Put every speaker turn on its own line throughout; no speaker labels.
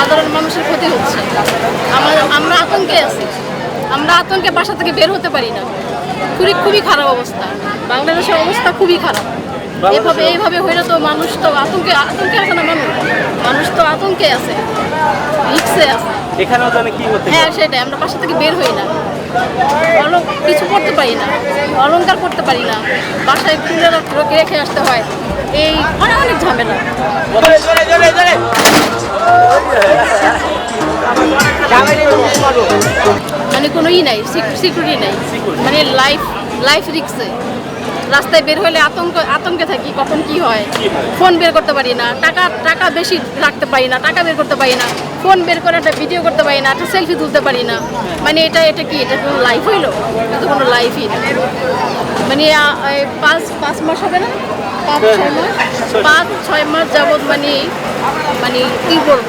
সাধারণ মানুষের ক্ষতি হচ্ছে। আমরা আমরা আতঙ্কে আছি। আমরা আতঙ্কে বাসা থেকে বের হতে পারি না। খুবই খুবই খারাপ অবস্থা। বাংলাদেশের অবস্থা খুবই খারাপ। এভাবে এইভাবে হইলে তো মানুষ তো আতঙ্কে আতঙ্কে আছে না মানুষ? মানুষ তো আতঙ্কে আছে। রিক্সে আছে।
এখানেও জানে কি হতে
হ্যাঁ সেটাই। আমরা বাসা থেকে বের হই না। কিছু করতে পারি না। অলঙ্কার করতে পারি না। বাসায় তুলে রেখে আসতে হয়। এই অনেক অনেক ঝামেলা। মানে কোনো ই নাই সিকিউরিটি নাই। মানে লাইফ লাইফ রিক্সে রাস্তায় বের হলে আতঙ্ক, আতঙ্কে থাকি, কখন কি হয়? ফোন বের করতে পারি না, টাকা টাকা বেশি রাখতে পারি না, টাকা বের করতে পারি না, ফোন বের করে একটা ভিডিও করতে পারি না, একটা সেলফি তুলতে পারি না। মানে এটা এটা কি? এটা কোনো লাইফ হইল? এটা তো কোনো লাইফই না। মানে পাঁচ পাঁচ মাস হবে না? পাঁচ, ছয় মাস? পাঁচ, ছয় মাস যাবৎ মানে মানে কি করব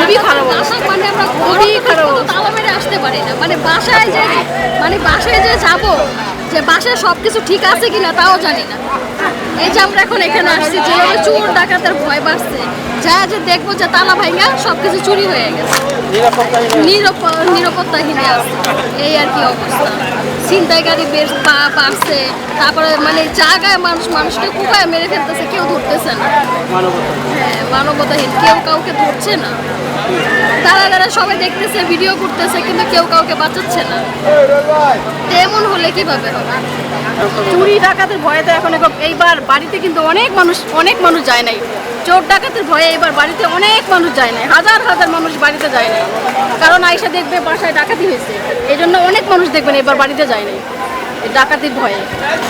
খুবই খারাপ
মানে আমরা
খুবই খারাপ।
তালা মেরে আসতে পারি না। মানে বাসায় যে মানে বাসায় যে যাব যে বাসায় সব কিছু ঠিক আছে কিনা তাও জানি না। এই যে আমরা এখন এখানে আসছি যেভাবে চোর ডাকাতের ভয় বাড়ছে যা যে দেখব যে তালা ভাঙা সব কিছু চুরি হয়ে গেছে। নিরাপ- নিরাপত্তাহীনে আছে। এই আর কি অবস্থা। ছিনতাইকারী বেশ পা পারছে তারপরে মানে জায়গায় মানুষ মানুষকে কুপায় মেরে ফেলতেছে কেউ ধরতেছে না। হ্যাঁ মানবতাহীন। কেউ কাউকে ধরছে না। তারা সবাই দেখতেছে ভিডিও করতেছে, কিন্তু কেউ কাউকে বাঁচাচ্ছে না। তো এমন হলে কীভাবে হবে?
চুরি, ডাকাতের ভয়ে তো এখন এইবার বাড়িতে কিন্তু অনেক মানুষ অনেক মানুষ যায় নাই। চোর, ডাকাতের ভয়ে এবার বাড়িতে অনেক মানুষ যায় নাই। হাজার হাজার মানুষ বাড়িতে যায় নাই। কারণ আইসা দেখবে বাসায় ডাকাতি হয়েছে। এই জন্য অনেক মানুষ দেখবেন এবার বাড়িতে যায় নাই ডাকাতির ভয়ে।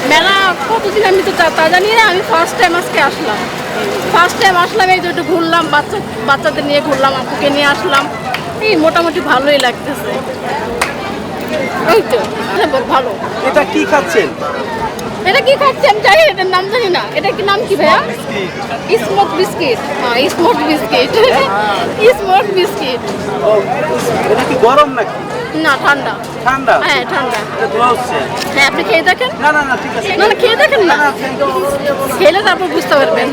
মেলা কতদিন আমি তা- তা জানি না, আমি ফার্স্ট টাইম আজকে আসলাম। ফার্স্ট টাইম আসলাম এই তো একটু ঘুরলাম বাচ্চা বাচ্চাদের নিয়ে ঘুরলাম আপুকে নিয়ে আসলাম। এই মোটামুটি ভালোই লাগতেছে। এই তো ভালো।
এটা কি খাচ্ছেন?
এটা কি খাচ্ছি আমি জানি এটার নাম জানি না। এটা কি নাম কি ভাইয়া? স্মোক বিস্কিট হ্যাঁ স্মোক বিস্কিট স্মোক বিস্কিট
এটা কি গরম নাকি?
না ঠান্ডা।
ঠান্ডা?
হ্যাঁ ঠান্ডা।
ধোয়া হচ্ছে?
হ্যাঁ আপনি খেয়ে দেখেন?
না না না ঠিক আছে।
না খেয়ে দেখেন না। খেলে তারপর বুঝতে পারবেন।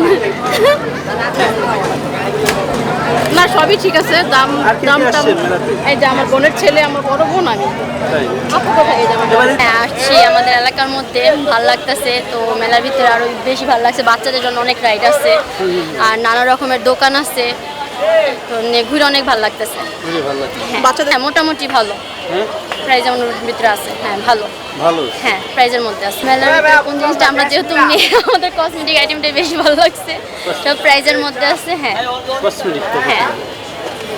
না সবই ঠিক আছে। দাম দাম টাম এই যে আমার বোনের ছেলে আমার বড় বোন আমি।
হ্যাঁ আসছি আমাদের এলাকার মধ্যে। ভালো লাগতেছে তো মেলার ভিতরে আরও বেশি ভালো লাগছে। বাচ্চাদের জন্য অনেক রাইড আছে। আর নানা রকমের দোকান আছে। তো ঘুরে অনেক ভালো লাগতেছে।
ভালো লাগছে
বাচ্চাদের হ্যাঁ মোটামুটি ভালো।
হ্যাঁ?
প্রাইজ ভিতরে আছে। হ্যাঁ ভালো।
ভালো?
হ্যাঁ প্রাইজের মধ্যে আছে। মেলার কোন জিনিসটা আমরা যেহেতু নিয়ে আমাদের কসমেটিক আইটেমটাই বেশি ভালো লাগছে। সব প্রাইজের মধ্যে আছে হ্যাঁ।
কসমেটিক তো
হ্যাঁ।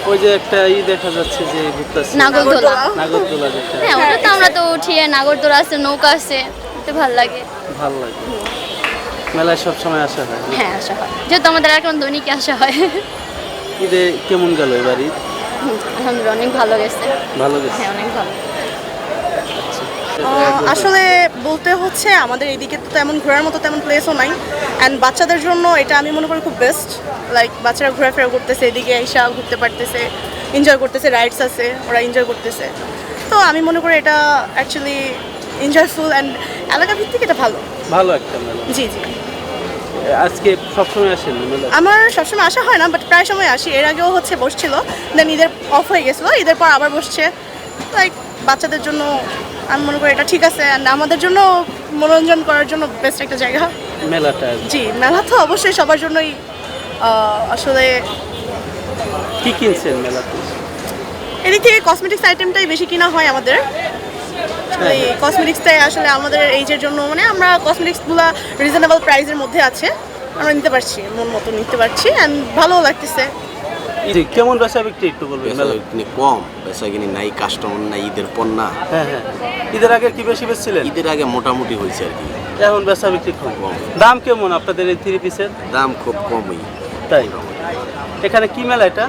ওই যে একটা ই দেখা যাচ্ছে যে ঘুরতেছে।
নাগরদোলা।
নাগরদোলা যেটা।
হ্যাঁ ওটা তো আমরা তো উঠি নাগরদোলা আছে নৌকা আছে তো ভালো লাগে।
ভালো লাগে। মেলায় সব সময় আসা হয়।
হ্যাঁ আসা হয়। যেহেতু আমাদের এখন দৈনিক আসা হয়।
ঈদে কেমন গেল এবার ঈদ?
আলহামদুলিল্লাহ অনেক ভালো গেছে।
ভালো গেছে?
হ্যাঁ অনেক ভালো।
আসলে বলতে হচ্ছে আমাদের এইদিকে তো তেমন ঘোরার মতো তেমন প্লেসও নাই। অ্যান্ড বাচ্চাদের জন্য এটা আমি মনে করি খুব বেস্ট লাইক বাচ্চারা ঘোরাফেরা করতেছে এদিকে এসা ঘুরতে পারতেছে এনজয় করতেছে রাইডস আছে ওরা এনজয় করতেছে। তো আমি মনে করি এটা অ্যাকচুয়ালি এনজয়ফুল অ্যান্ড এলাকা ভিত্তিক এটা ভালো।
ভালো একটা
জি জি।
আজকে সবসময় আসেন?
আমার সবসময় আসা হয় না বাট প্রায় সময় আসি। এর আগেও হচ্ছে বসছিল দেন ঈদের অফ হয়ে গেছিল ঈদের পর আবার বসছে। লাইক বাচ্চাদের জন্য আমি মনে করি এটা ঠিক আছে আমাদের জন্য মনোরঞ্জন করার জন্য বেস্ট একটা জায়গা।
মেলাটা
জি মেলা তো অবশ্যই সবার জন্যই আসলে
কি কিনছেন মেলাতে?
এদিক থেকে কসমেটিক্স আইটেমটাই বেশি কিনা হয় আমাদের। এই কসমেটিক্সটাই আসলে আমাদের এইজের জন্য মানে আমরা কসমেটিক্সগুলো রিজনেবল প্রাইসের মধ্যে আছে। আমরা নিতে পারছি মন মতো নিতে পারছি অ্যান্ড ভালোও লাগতেছে।
জি কেমন বেচা বিক্রি একটু বলবেন?
কম বেচা কিনি নাই কাস্টমার নাই ঈদের পণ্যা
হ্যাঁ হ্যাঁ। ঈদের আগে কি বেশি বেচছিলেন?
ঈদের আগে মোটামুটি হয়েছে আর কি।
এখন বেচা বিক্রি কম।
কম।
দাম কেমন আপনাদের এই থ্রি পিসের
দাম খুব কমই।
তাই। এখানে কি মেলা এটা?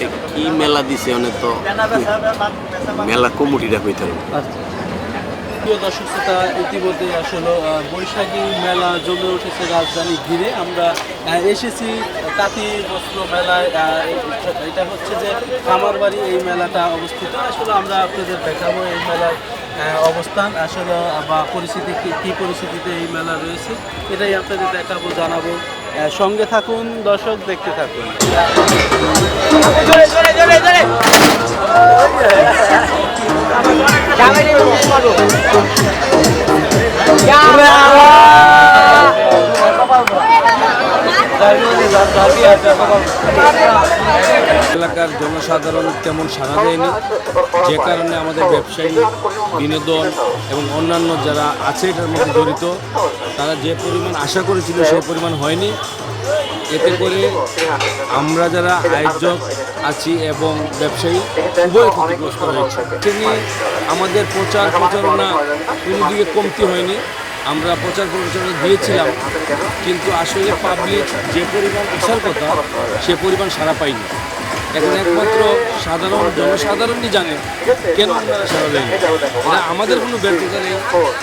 এটা কি মেলা দিছে অনেক তো মেলা কমিটিটা কইতে হবে
আচ্ছা। প্রিয় দর্শক শ্রোতা, ইতিমধ্যে আসলে বৈশাখী মেলা জমে উঠেছে রাজধানী ঘিরে। আমরা এসেছি তাঁতি বস্ত্র মেলায় এটা হচ্ছে যে খামারবাড়ি এই মেলাটা অবস্থিত। আসলে আমরা আপনাদের দেখাবো এই মেলার অবস্থান, আসলে, বা পরিস্থিতি কি- পরিস্থিতিতে এই মেলা রয়েছে। এটাই আপনাদের দেখাবো, জানাব। সঙ্গে থাকুন দর্শক দেখতে থাকুন।
এলাকার জনসাধারণ তেমন সাড়া দেয়নি। যে কারণে আমাদের ব্যবসায়ী, বিনোদন এবং অন্যান্য যারা আছে এটার মধ্যে জড়িত, তারা যে পরিমাণ আশা করেছিল সেই পরিমাণ হয়নি। এতে করে আমরা যারা আয়োজক আছি এবং ব্যবসায়ী উভয় ক্ষতিগ্রস্ত হয়েছে। এতে নিয়ে আমাদের প্রচার প্রচারণা কোনো দিকে কমতি হয়নি। আমরা প্রচার প্রচারণা দিয়েছিলাম, কিন্তু আসলে পাবলিক যে পরিমাণ আসার কথা, সে পরিমাণ সারা পাইনি। এখন একমাত্র সাধারণ জনসাধারণই জানে কেন আপনারা এটা আমাদের কোনো ব্যর্থতা নেই।